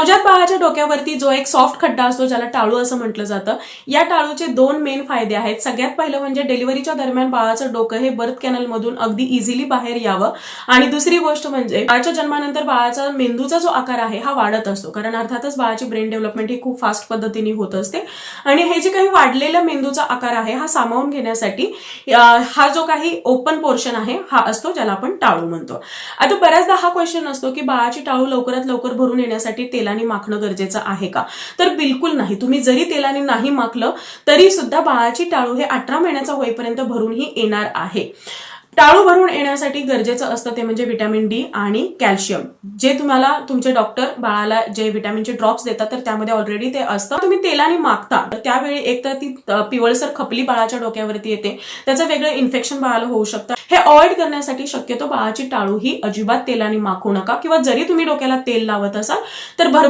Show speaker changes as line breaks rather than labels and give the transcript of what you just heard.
नवजात बाळाच्या डोक्यावरती जो एक सॉफ्ट खड्डा असतो ज्याला टाळू असं म्हटलं जातं या टाळूचे दोन मेन फायदे आहेत. सगळ्यात पहिलं म्हणजे डिलिव्हरीच्या दरम्यान बाळाचं डोकं हे बर्थ कॅनल मधून अगदी इझिली बाहेर यावं. आणि दुसरी गोष्ट म्हणजे बाळाच्या जन्मानंतर बाळाचा मेंदूचा जो आकार आहे हा वाढत असतो. कारण अर्थातच बाळाची ब्रेन डेव्हलपमेंट ही खूप फास्ट पद्धतीने होत असते. आणि हे जे काही वाढलेला मेंदूचा आकार आहे हा सामावून घेण्यासाठी हा जो काही ओपन पोर्शन आहे हा असतो ज्याला आपण टाळू म्हणतो. आता बऱ्याचदा हा क्वेश्चन असतो की बाळाची टाळू लवकरात लवकर भरून येण्यासाठी तेलाने माखणं गरजेचं आहे का? तर बिलकुल नाही. तुम्ही जरी तेलाने नाही माखलं तरी सुद्धा बाळाची टाळू हे अठरा महिन्याचा होईपर्यंत भरूनही येणार आहे. टाळू भरून येण्यासाठी गरजेचं असतं ते म्हणजे विटॅमिन डी आणि कॅल्शियम जे तुम्हाला तुमचे डॉक्टर बाळाला जे व्हिटॅमिनचे ड्रॉप्स देतात तर त्यामध्ये ऑलरेडी ते असतं. तुम्ही तेलाने मागता तर त्यावेळी एक तर ती पिवळसर खपली बाळाच्या डोक्यावरती येते. त्याचं वेगळं इन्फेक्शन बाळाला होऊ शकतं. हे अवॉइड करण्यासाठी शक्यतो बाळाची टाळू ही अजिबात तेलाने माखू नका. किंवा जरी तुम्ही डोक्याला तेल लावत असाल तर भर